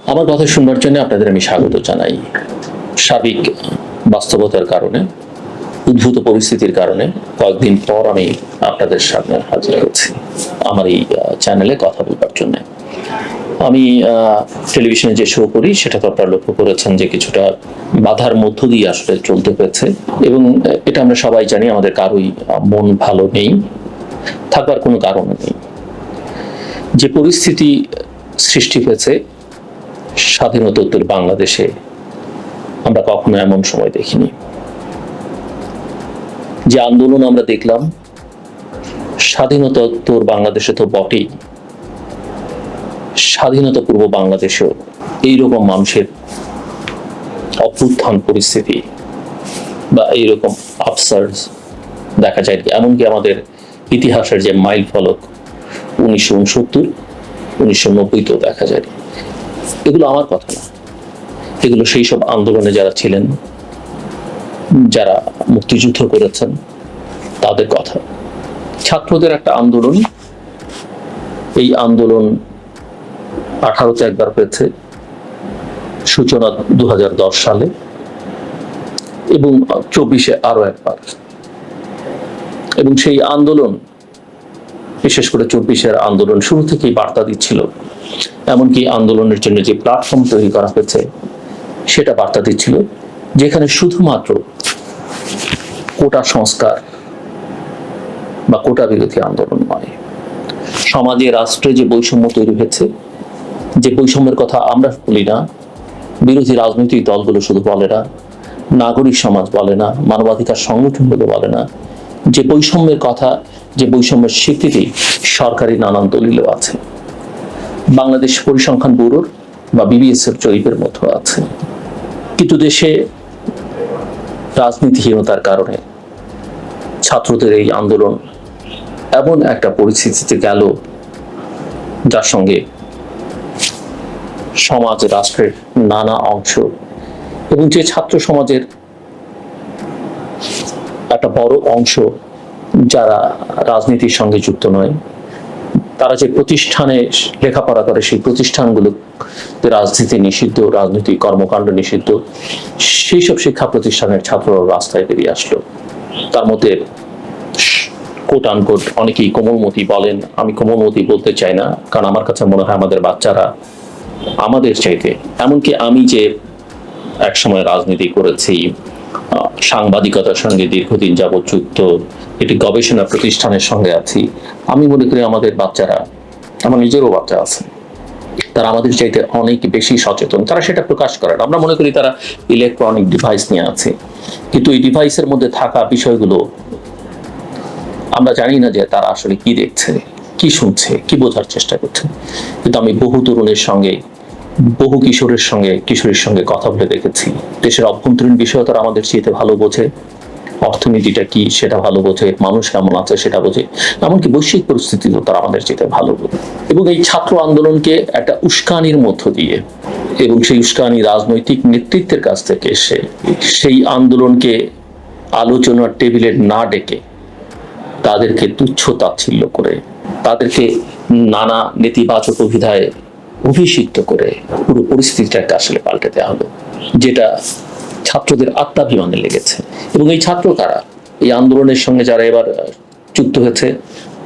আমার কথা শুনবার জন্য আপনাদের আমি স্বাগত জানাই। সার্বিক বাস্তবতার কারণে, উদ্ভূত পরিস্থিতির কারণে কয়েকদিন পর আমি আপনাদের সামনে হাজির হচ্ছি আমার এই চ্যানেলে কথা বলবার জন্য। আমি টেলিভিশনে যে শো করি, সেটা তো আপনারা লক্ষ্য করেছেন যে কিছুটা বাধার মধ্য দিয়ে আসলে চলতে হয়েছে এবং এটা আমরা সবাই জানি, আমাদের কারোই মন ভালো নেই, থাকবার কোনো কারণ নেই। যে পরিস্থিতি সৃষ্টি হয়েছে স্বাধীনতোত্তর বাংলাদেশে আমরা কখনো এমন সময় দেখিনি। যে আন্দোলন আমরা দেখলাম, স্বাধীনতোত্তর বাংলাদেশে তো বটেই। স্বাধীনতা পূর্ব বাংলাদেশেও এইরকম মানুষের অভ্যুত্থান পরিস্থিতি বা এইরকম আফসার্স দেখা যায় এমনকি আমাদের ইতিহাসের যে মাইল ফলক উনিশশো উনসত্তর, উনিশশো নব্বইতেও দেখা যায় এগুলো আমার কথা না। এগুলো সেই সব আন্দোলনে যারা ছিলেন, যারা মুক্তিযুদ্ধ করেছেন, তাদের কথা। ছাত্রদের একটা আন্দোলন, এই আন্দোলন আঠারোতে একবার হয়েছে, সূচনা দু হাজার দশ সালে, এবং চব্বিশে আরও একবার। এবং সেই আন্দোলন, বিশেষ করে চব্বিশের আন্দোলন, শুরু থেকেই বার্তা দিচ্ছিল এমনকি আন্দোলনের জন্য যে প্ল্যাটফর্ম তৈরি করা হয়েছে, সেটা বার্তা দিচ্ছিল, যেখানে শুধুমাত্র কোটা সংস্কার বা কোটা বিরোধী আন্দোলন নয়। সমাজে, রাষ্ট্রে যে বৈষম্য তৈরি হয়েছে, যে বৈষম্যের কথা আমরা বলি না, বিরোধী রাজনৈতিক দলগুলো শুধু বলে না, নাগরিক সমাজ বলে না, মানবাধিকার সংগঠনগুলো বলে না, যে বৈষম্যের কথা, যে বৈষম্যের স্বীকৃতি সরকারি নানান দলিলও আছে। বাংলাদেশ পরিসংখ্যান ব্যুরোর বা বিবিএস এর জরিপের মতো আছে। কিন্তু দেশে রাজনীতিহীনতার কারণে ছাত্রদের এই আন্দোলন এমন একটা পরিস্থিতিতে গেল যার সঙ্গে সমাজ, রাষ্ট্রের নানা অংশ এবং যে ছাত্র সমাজের একটা বড় অংশ যারা রাজনীতির সঙ্গে যুক্ত নয় তারা যে প্রতিষ্ঠানে লেখাপড়া করে, সেই প্রতিষ্ঠানগুলো রাজনীতি নিষিদ্ধ, রাজনৈতিক কর্মকাণ্ড নিষিদ্ধ সেই সব শিক্ষা প্রতিষ্ঠানের ছাত্ররা রাস্তায় বেরিয়ে আসলো। তার মধ্যে কোট আনকোট অনেকেই কোমলমতি বলেন, আমি কোমলমতি বলতে চাই না, কারণ আমার কাছে মনে হয় আমাদের বাচ্চারা আমাদের চাইতে, এমনকি আমি যে একসময় রাজনীতি করেছি সাংবাদিকতার সঙ্গে দীর্ঘদিন যাবৎ যুক্ত একটি গবেষণা প্রতিষ্ঠানের সঙ্গে আছি। আমি মনে করি আমাদের বাচ্চারা, আমার নিজেরও বাচ্চা আছে, তারা আমাদের চাইতে অনেক বেশি সচেতন। তারা সেটা প্রকাশ করেন। আমরা মনে করি তারা ইলেকট্রনিক ডিভাইস নিয়ে আছে। কিন্তু এই ডিভাইসের মধ্যে থাকা বিষয়গুলো আমরা জানি না যে তারা আসলে কি দেখছে, কি শুনছে, কি বোঝার চেষ্টা করছে। কিন্তু আমি বহু তরুণের সঙ্গে বহু কিশোরের সঙ্গে কিশোরের সঙ্গে কথা বলে দেখেছি। দেশের অভ্যন্তরীণ বিষয় তারা আমাদের চেয়ে ভালো বোঝে। অর্থনীতিটা কি সেটা ভালো বোঝে, মানুষ কেমন আছে সেটা বোঝে। এমনকি বৈশ্বিক পরিস্থিতিও তারা আমাদের চেয়ে ভালো বোঝে। এবং এই ছাত্র আন্দোলনকে একটা উস্কানির মধ্য দিয়ে, এবং সেই উস্কানি রাজনৈতিক নেতৃত্বের কাছ থেকে এসে, সেই আন্দোলনকে আলোচনার টেবিলে না ডেকে, তাদেরকে তুচ্ছ তাচ্ছিল্য করে, তাদেরকে নানা নেতিবাচক অভিধায় অভিষিক্ত করে পুরো পরিস্থিতিটাকে আসলে পাল্টে দেওয়া হলো, যেটা ছাত্রদের আত্মাভিমানে লেগেছে। এবং এই ছাত্র কারা? এই আন্দোলনের সঙ্গে যারা এবার যুক্ত হয়েছে,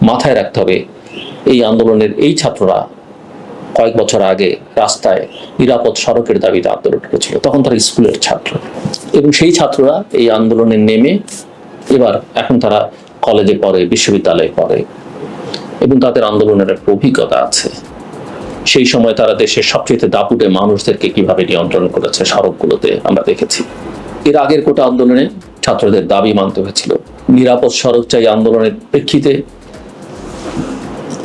মাথায় রাখতে হবে, এই আন্দোলনের এই ছাত্ররা কয়েক বছর আগে রাস্তায় নিরাপদ সড়কের দাবিতে আন্দোলন করেছিল, তখন তারা স্কুলের ছাত্র। এবং সেই ছাত্ররা এই আন্দোলনে নেমে এবার এখন তারা কলেজে পড়ে, বিশ্ববিদ্যালয়ে পড়ে। এবং তাদের আন্দোলনের একটা অভিজ্ঞতা আছে। সেই সময় তারা দেশের সবচেয়ে দাপুটে মানুষদেরকে কীভাবে নিয়ন্ত্রণ করেছে সড়কগুলোতে আমরা দেখেছি। এর আগের কোটা আন্দোলনে ছাত্রদের দাবি মানতে হয়েছিল। নিরাপদ সড়ক চাই আন্দোলনের প্রেক্ষিতে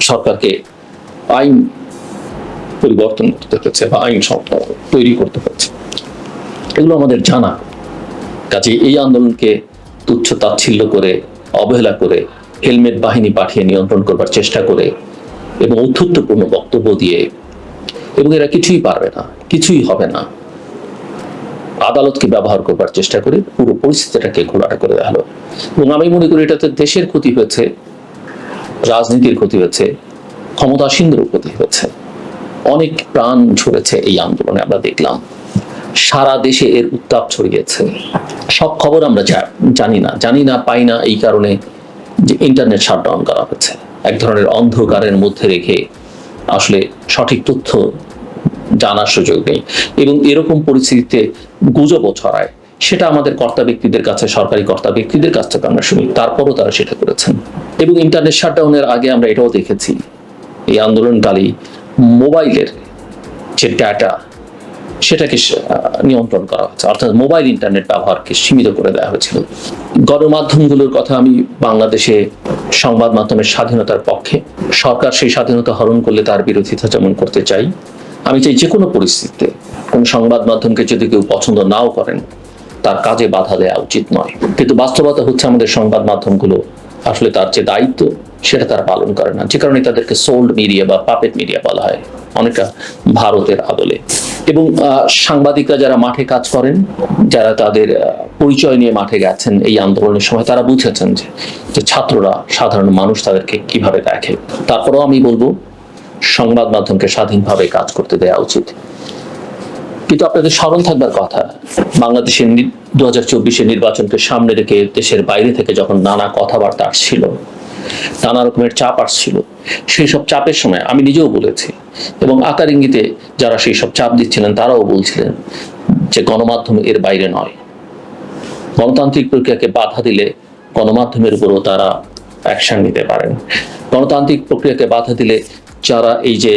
সরকারকে আইন পরিবর্তন করতে হয়েছে বা আইন তৈরি করতে হয়েছে। এগুলো আমাদের জানা। কাজে এই আন্দোলনকে তুচ্ছ তাচ্ছিল্য করে, অবহেলা করে, হেলমেট বাহিনী পাঠিয়ে নিয়ন্ত্রণ করবার চেষ্টা করে এবং ঔদ্ধত্যপূর্ণ বক্তব্য দিয়ে এবং এরা কিছুই পারবে না, কিছুই হবে না। আদালতকে ব্যবহার করবার চেষ্টা করে পুরো পরিস্থিতিটাকে ঘোলাটা করে হলো। এবং আমি মনে করি এটাতে দেশের ক্ষতি হয়েছে, রাজনীতির ক্ষতি হয়েছে ক্ষমতাসীনদেরও ক্ষতি হয়েছে। অনেক প্রাণ ঝরেছে এই আন্দোলনে আমরা দেখলাম। সারা দেশে এর উত্তাপ ছড়িয়েছে। সব খবর আমরা জানি না জানি না, পাই না এই কারণে যে ইন্টারনেট শাটডাউন করা হয়েছে। এক ধরনের অন্ধকারের মধ্যে রেখে আসলে সঠিক তথ্য জানার সুযোগ নেই। এবং এরকম পরিস্থিতিতে গুজবও ছড়ায়। সেটা আমাদের কর্তা ব্যক্তিদের কাছে, সরকারি কর্তা ব্যক্তিদের কাছ থেকে আমরা শুনি। তারপরও তারা সেটা করেছেন। এবং ইন্টারনেট শাটডাউনের আগে আমরা এটাও দেখেছি। এই আন্দোলনকালী মোবাইলের যে ডাটা সেটাকে নিয়ন্ত্রণ করা হয়েছে। অর্থাৎ মোবাইল ইন্টারনেট ব্যবহারকে সীমিত করে দেওয়া হয়েছিল। গণমাধ্যমগুলোর কথা আমি বাংলাদেশে সংবাদ মাধ্যমের স্বাধীনতার পক্ষে, সরকার সেই স্বাধীনতা হরণ করলে তার বিরোধিতা যেমন করতে চাই, আমি চাই যে কোনো পরিস্থিতিতে কোন সংবাদ মাধ্যমকে যদি কেউ পছন্দ নাও করেন, তার কাজে বাধা দেওয়া উচিত নয়। কিন্তু বাস্তবতা হচ্ছে আমাদের সংবাদ মাধ্যমগুলো আসলে তার যে দায়িত্ব সেটা তারা পালন করে না। যে কারণে তাদেরকে সোল্ড মিডিয়া বা পাপেট মিডিয়া বলা হয়। অনেকটা ভারতের আদলে। এবং সাংবাদিকরা যারা মাঠে কাজ করেন, যারা তাদের পরিচয় নিয়ে মাঠে গেছেন এই আন্দোলনের সময়, তারা বুঝেছেন যে ছাত্ররা, সাধারণ মানুষ তাদেরকে কীভাবে দেখে। তারপরেও আমি বলব, সংবাদ মাধ্যমকে স্বাধীনভাবে কাজ করতে দেওয়া উচিত। কিন্তু আপনাদের স্মরণ থাকবার কথা, বাংলাদেশের দু হাজার চব্বিশের নির্বাচনকে সামনে রেখে দেশের বাইরে থেকে যখন নানা কথাবার্তা আসছিল নানা রকমের চাপ আসছিল। সেই সব চাপের সময় আমি নিজেও বলেছি এবং আকার ইঙ্গিতে যারা সেই সব চাপ দিচ্ছিলেন, তারাও বলছিলেন যে গণমাধ্যম এর বাইরে নয়। গণতান্ত্রিক প্রক্রিয়াকে বাধা দিলে গণমাধ্যমের উপরও তারা অ্যাকশন নিতে পারেন। গণতান্ত্রিক প্রক্রিয়াকে বাধা দিলে যারা এই যে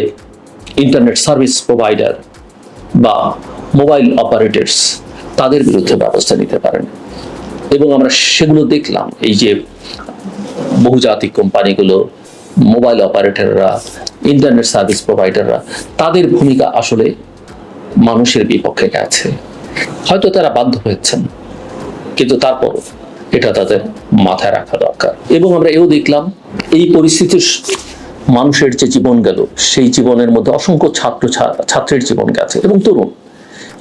ইন্টারনেট সার্ভিস প্রোভাইডার বা মোবাইল অপারেটরস তাদের বিরুদ্ধে ব্যবস্থা নিতে পারেন। এবং আমরা সেগুলো দেখলাম, এই যে বহুজাতিক কোম্পানিগুলো মোবাইল অপারেটররা ইন্টারনেট সার্ভিস প্রোভাইডাররা তাদের ভূমিকা আসলে মানুষের বিপক্ষে গেছে। হয়তো তারা বাধ্য হয়েছেন, কিন্তু তারপর এটা তাদের মাথায় রাখা দরকার। এবং আমরা এও দেখলাম, এই পরিস্থিতির মানুষের যে জীবন গেল, সেই জীবনের মধ্যে অসংখ্য ছাত্র ছাত্রের জীবন গেছে। এবং তরুণ,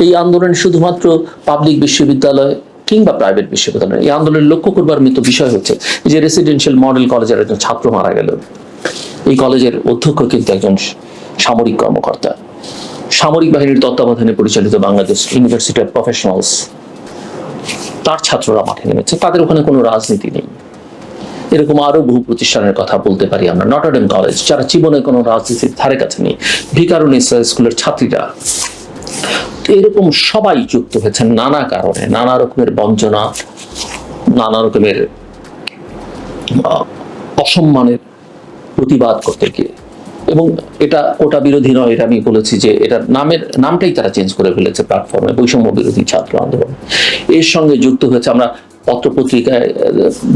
এই আন্দোলনে শুধুমাত্র পাবলিক বিশ্ববিদ্যালয় কিংবা প্রাইভেট বিশ্ববিদ্যালয়। এই আন্দোলনের লক্ষ্য করবার মতো বিষয় হচ্ছে যে রেসিডেন্সিয়াল মডেল কলেজের একজন ছাত্র মারা গেল। এই কলেজের অধ্যক্ষ কিন্তু একজন সামরিক কর্মকর্তা। সামরিক বাহিনীর তত্ত্বাবধানে পরিচালিত বাংলাদেশ ইউনিভার্সিটি অফ প্রফেশনালস তার ছাত্ররা মাঠে নেমেছে। তাদের ওখানে কোনো রাজনীতি নেই। এরকম আরও বহু প্রতিষ্ঠানের কথা বলতে পারি আমরা। নটরডেম কলেজ যারা জীবনে কোনো রাজনীতির ধারে কাছে নেই। ভিকারুনিসা স্কুলের ছাত্রীরা তো এরকম সবাই যুক্ত হয়েছেন নানা কারণে, নানা রকমের বঞ্চনা, নানা রকমের অসম্মানের প্রতিবাদ করতে গিয়ে। এবং এটা ওটা বিরোধী নয়, এটা আমি বলেছি যে এটা নামের, নামটাই তারা চেঞ্জ করে ফেলেছে প্ল্যাটফর্মে বৈষম্য বিরোধী ছাত্র আন্দোলন। এর সঙ্গে যুক্ত হয়েছে আমরা পত্রপত্রিকায়,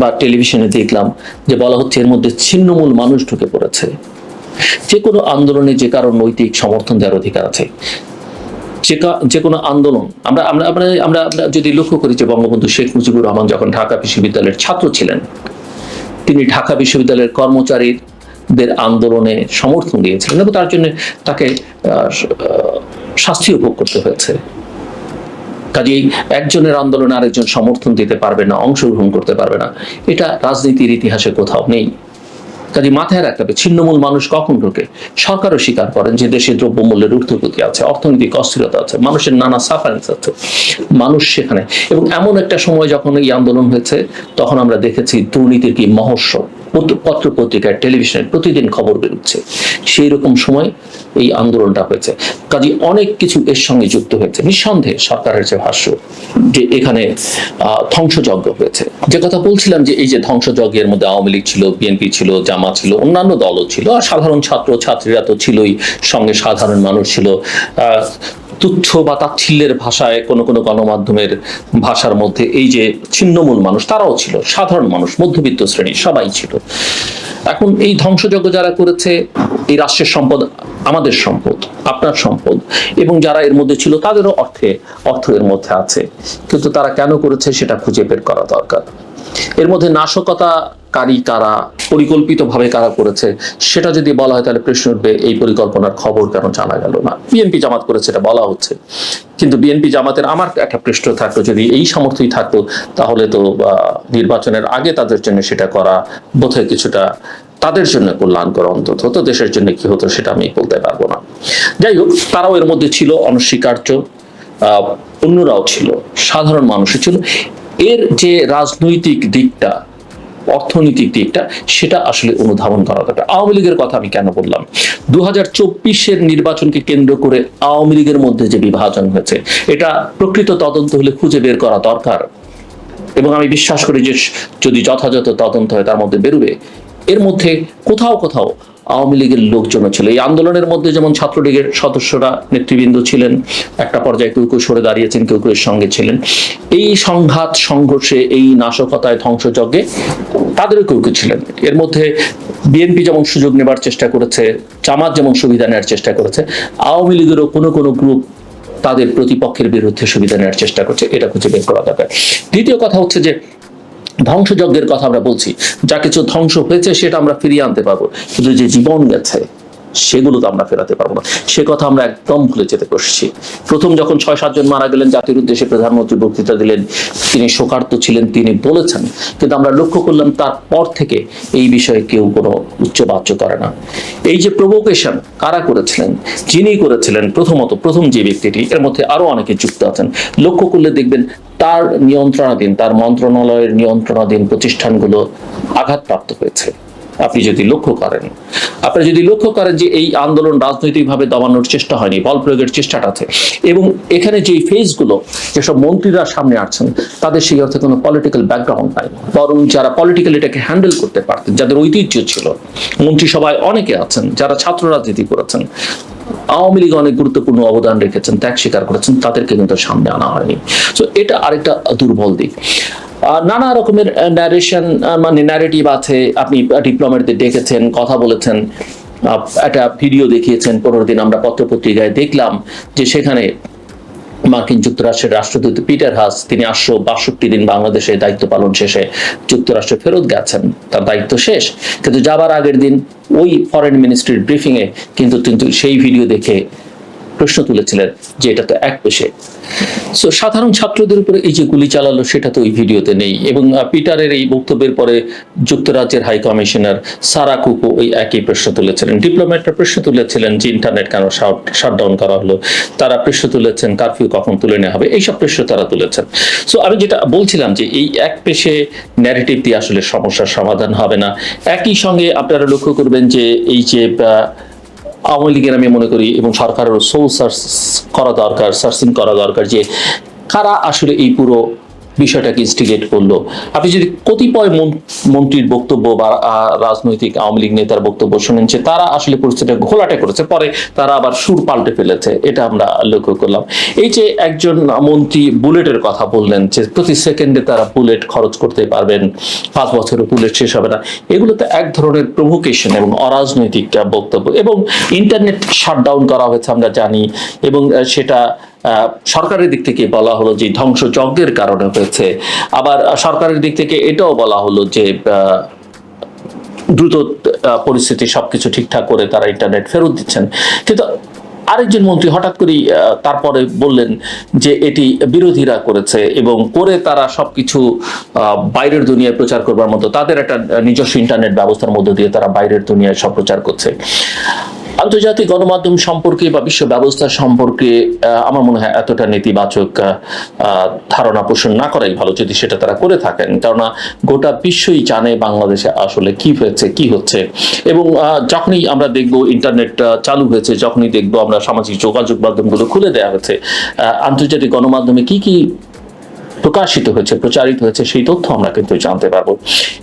বা টেলিভিশনে দেখলাম যে বলা হচ্ছে এর মধ্যে ছিন্নমূল মানুষ ঢুকে পড়েছে। যে কোনো আন্দোলনে যে কারও নৈতিক সমর্থন দেওয়ার অধিকার আছে। যে কোনো আন্দোলন আমরা আমরা আমরা আমরা যদি লক্ষ্য করি যে বঙ্গবন্ধু শেখ মুজিবুর রহমান যখন ঢাকা বিশ্ববিদ্যালয়ের ছাত্র ছিলেন তিনি ঢাকা বিশ্ববিদ্যালয়ের কর্মচারীদের আন্দোলনে সমর্থন দিয়েছিলেন এবং তার জন্য তাকে শাস্তি স- আহ, শাস্তিও ভোগ করতে হয়েছে। কাজেই একজনের আন্দোলনে আরেকজন সমর্থন দিতে পারবে না অংশগ্রহণ করতে পারবে না। এটা রাজনীতির ইতিহাসে কোথাও নেই। কাজে মাথায় রাখতে হবে, ছিন্নমূল মানুষ কখন ঢোকে? সরকারও স্বীকার করেন যে দেশে দ্রব্যমূল্যের ঊর্ধ্বগতি আছে, অর্থনৈতিক অস্থিরতা আছে, মানুষের নানা সাফারেন্স আছে। মানুষ সেখানে। এবং এমন একটা সময় যখন এই আন্দোলন হয়েছে, তখন আমরা দেখেছি দুর্নীতির কি মহস্য পত্র পত্রিকায় টেলিভিশনে প্রতিদিন খবর বেরোচ্ছে। সেই রকম সময় এই আন্দোলনটা হয়েছে। কাজে অনেক কিছু এর সঙ্গে যুক্ত হয়েছে। নিঃসন্দেহে সরকারের যে ভাষ্য, যে এখানে ধ্বংসযজ্ঞ হয়েছে। যে কথা বলছিলাম যে এই যে ধ্বংসযজ্ঞের মধ্যে আওয়ামী লীগ ছিল, বিএনপি ছিল জামা ছিল, অন্যান্য দলও ছিল, আর সাধারণ ছাত্র, ছাত্রীরা তো ছিলই। সঙ্গে সাধারণ মানুষ ছিল। তুচ্ছ বা তাচ্ছিল্যের ভাষায় কোনো কোনো গণমাধ্যমের ভাষার মধ্যে এই যে ছিন্নমূল মানুষ, তারাও ছিল, সাধারণ মানুষ, মধ্যবিত্ত শ্রেণি সবাই ছিল। এখন এই ধ্বংসযজ্ঞ যারা করেছে, এই রাষ্ট্রের সম্পদ, আমাদের সম্পদ, আপনার সম্পদ, এবং যারা এর মধ্যে ছিল, তাদেরও অর্থে অর্থ এর মধ্যে আছে। কিন্তু তারা কেন করেছে, সেটা খুঁজে বের করা দরকার। এর মধ্যে নাশকতাকারী কারা, পরিকল্পিতভাবে কারা করেছে, সেটা যদি বলা হয় তাহলে প্রশ্ন উঠবে, এই পরিকল্পনার খবর কেন জানা গেল না? বিএনপি জামাত করেছে, এটা বলা হচ্ছে। কিন্তু বিএনপি জামাতের আমার একটা প্রশ্ন থাকতো যদি এই সামর্থ্যই থাকতো, তাহলে তো নির্বাচনের আগে তাদের জন্য সেটা করা বোধহয় কিছুটা তাদের জন্য কল্যাণকর অন্তত হতো দেশের জন্য কি হতো সেটা আমি বলতে পারব না। যাই হোক, তারাও এর মধ্যে ছিল, অনস্বীকার্য অন্যরাও ছিল, সাধারণ মানুষও ছিল। এর যে রাজনৈতিক দিকটা, অর্থনৈতিক দিকটা, সেটা আসলে অনুধাবন করা দরকার। আওয়ামী লীগের কথা আমি কেন বললাম? দু হাজার নির্বাচনকে কেন্দ্র করে আওয়ামী লীগের মধ্যে যে বিভাজন হয়েছে, এটা প্রকৃত তদন্ত হলে খুঁজে বের করা দরকার। এবং আমি বিশ্বাস করি যে যদি যথাযথ তদন্ত হয়, তার মধ্যে বেরোবে। এর মধ্যে কোথাও কোথাও আওয়ামী লীগের লোকজন ছিল। এই আন্দোলনের মধ্যে যেমন ছাত্রলীগের সদস্যরা নেতৃবৃন্দ ছিলেন, একটা পর্যায়ে কেউ কেউ সরে দাঁড়িয়েছেন, কেউ কেউ সঙ্গে ছিলেন। এই সংঘাত, সংঘর্ষে, এই নাশকতায় ধ্বংসযজ্ঞে তাদেরও কেউ কেউ ছিলেন। এর মধ্যে বিএনপি যেমন সুযোগ নেবার চেষ্টা করেছে, জামাত যেমন সুবিধা নেওয়ার চেষ্টা করেছে, আওয়ামী লীগেরও কোনো কোনো গ্রুপ তাদের প্রতিপক্ষের বিরুদ্ধে সুবিধা নেওয়ার চেষ্টা করছে, এটা খুঁজে বের করা দরকার। দ্বিতীয় কথা হচ্ছে যে ধ্বংসযজ্ঞের কথা আমরা বলছি। যা কিছু ধ্বংস হয়েছে, সেটা আমরা ফিরিয়ে আনতে পারব। কিন্তু যে জীবন গেছে সেগুলো তো আমরা ফেরাতে পারব না। সে কথা আমরা একদম ভুলে যেতে বসছি। প্রথম যখন ছয় সাতজন মারা গেলেন জাতির উদ্দেশ্যে প্রধানমন্ত্রী বক্তৃতা দিলেন, তিনি শোকার্ত ছিলেন, তিনি বলেছেন, কিন্তু আমরা লক্ষ্য করলাম তারপর থেকে এই বিষয়ে কেউ কোনো উচ্চবাচ্য করে না। এই যে প্রভোকেশন কারা করেছিলেন? যিনি করেছিলেন প্রথমত প্রথম যে ব্যক্তিটি, এর মধ্যে আরও অনেকে যুক্ত আছেন। লক্ষ্য করলে দেখবেন তার নিয়ন্ত্রণাধীন, তার মন্ত্রণালয়ের নিয়ন্ত্রণাধীন প্রতিষ্ঠানগুলো আঘাতপ্রাপ্ত হয়েছে। আপনি যদি লক্ষ্য করেন, আপনি যদি লক্ষ্য করেন যে এই আন্দোলন রাজনৈতিকভাবে দমানোর চেষ্টা হয়নি, বল প্রয়োগের চেষ্টাটা আছে। এবং এখানে যে ফেজগুলো যেসব মন্ত্রীরা সামনে আসছেন, তাদের সেই অর্থে কোনো পলিটিক্যাল ব্যাকগ্রাউন্ড নাই। বরং যারা পলিটিক্যাল এটাকে হ্যান্ডেল করতে পারতেন, যাদের ঐতিহ্য ছিল, মন্ত্রিসভায় অনেকে আছেন, যারা ছাত্র রাজনীতি করেছেন আওয়ামী লীগ অনেক গুরুত্বপূর্ণ অবদান রেখেছেন, ত্যাগ স্বীকার করেছেন, তাদেরকে কিন্তু সামনে আনা হয়নি। তো এটা আরেকটা দুর্বল দিক। নানা রকমের ন্যারেশন মানে ন্যারেটিভ আছে। আপনি ডিপ্লোমেটদের ডেকেছেন কথা বলেছেন একটা ভিডিও দেখিয়েছেন, পনেরো দিন আমরা পত্রপত্রিকায় দেখলাম যে সেখানে মার্কিন যুক্তরাষ্ট্রের রাষ্ট্রদূত পিটার হাস, তিনি আটশো বাষট্টি দিন বাংলাদেশে দায়িত্ব পালন শেষে যুক্তরাষ্ট্রে ফেরত গেছেন। তার দায়িত্ব শেষ, কিন্তু যাবার আগের দিন ওই ফরেন মিনিস্ট্রির ব্রিফিংয়ে কিন্তু কিন্তু সেই ভিডিও দেখে প্রশ্ন তুলেছিলেন যে এটা তো এক পেশে। সো সাধারণ ছাত্রদের উপরে এই যে গুলি চালালো, সেটা তো ওই ভিডিওতে নেই। এবং পিটারের এই বক্তব্যের পরে যুক্তরাজ্যের হাই কমিশনার সারা কুকু ওই একই প্রশ্ন তুলেছিলেন। ডিপ্লোম্যাটরা প্রশ্ন তুলেছিলেন যে ইন্টারনেট কেন শাটডাউন করা হলো? তারা প্রশ্ন তুলেছেন, কারফিউ কখন তুলে নেওয়া হবে? এইসব প্রশ্ন তারা তুলেছেন। সো আমি যেটা বলছিলাম যে এই এক পেশে ন্যারেটিভ দিয়ে আসলে সমস্যার সমাধান হবে না। একই সঙ্গে আপনারা লক্ষ্য করবেন যে এই যে আওয়ামী লীগের আমি মনে করি এবং সরকারেরও সোল সার্চ করা দরকার সার্চিং করা দরকার যে কারা আসলে এই পুরো বিষয়টাকে ইনস্টিগেট করল। আপনি যদি কতিপয় মন- মন্ত্রীর বক্তব্য বা রাজনৈতিক আওয়ামী লীগ নেতার বক্তব্য শুনেন যে তারা আসলে পরিস্থিতিটা ঘোলাটে করেছে, পরে তারা আবার সুর পাল্টে ফেলেছে, এটা আমরা লক্ষ্য করলাম। এই যে একজন মন্ত্রী বুলেটের কথা বললেন, যে প্রতি সেকেন্ডে তারা বুলেট খরচ করতে পারবেন, পাঁচ বছরে বুলেট শেষ হবে না এগুলো তো এক ধরনের প্রভোকেশন এবং অরাজনৈতিক বক্তব্য এবং ইন্টারনেট শাটডাউন করা হয়েছে আমরা জানি এবং সেটা সরকারের দিক থেকে বলা হলো যে ধ্বংসযজ্ঞের কারণে হয়েছে। আবার সরকারের দিক থেকে এটাও বলা হলো যে দ্রুত পরিস্থিতি সবকিছু ঠিকঠাক করে তারা ইন্টারনেট ফেরত দিচ্ছেন। কিন্তু আরেকজন মন্ত্রী হঠাৎ করেই তারপরে বললেন যে এটি বিরোধীরা করেছে এবং করে তারা সবকিছু বাইরের দুনিয়ায় প্রচার করবার মতো। তাদের একটা নিজস্ব ইন্টারনেট ব্যবস্থার মধ্য দিয়ে তারা বাইরের দুনিয়ায় সব প্রচার করছে। আন্তর্জাতিক গণমাধ্যম সম্পর্কে বা বিশ্ব ব্যবস্থা সম্পর্কে আমার মনে হয় এতটা নেতিবাচক ধারণা পোষণ না করাই ভালো যদি সেটা তারা করে থাকেন। কেননা গোটা বিশ্বই জানে বাংলাদেশে আসলে কি হয়েছে, কি হচ্ছে। এবং যখনই আমরা দেখব ইন্টারনেট চালু হয়েছে, যখনই দেখব আমরা সামাজিক যোগাযোগ মাধ্যমগুলো খুলে দেওয়া হয়েছে আন্তর্জাতিক গণমাধ্যমে কি কি প্রকাশিত হয়েছে, প্রচারিত হয়েছে, সেই তথ্য আমরা কিন্তু জানতে পারব।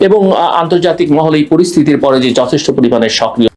এবং আন্তর্জাতিক মহলে এই পরিস্থিতির পরে যে যথেষ্ট পরিমাণে সক্রিয়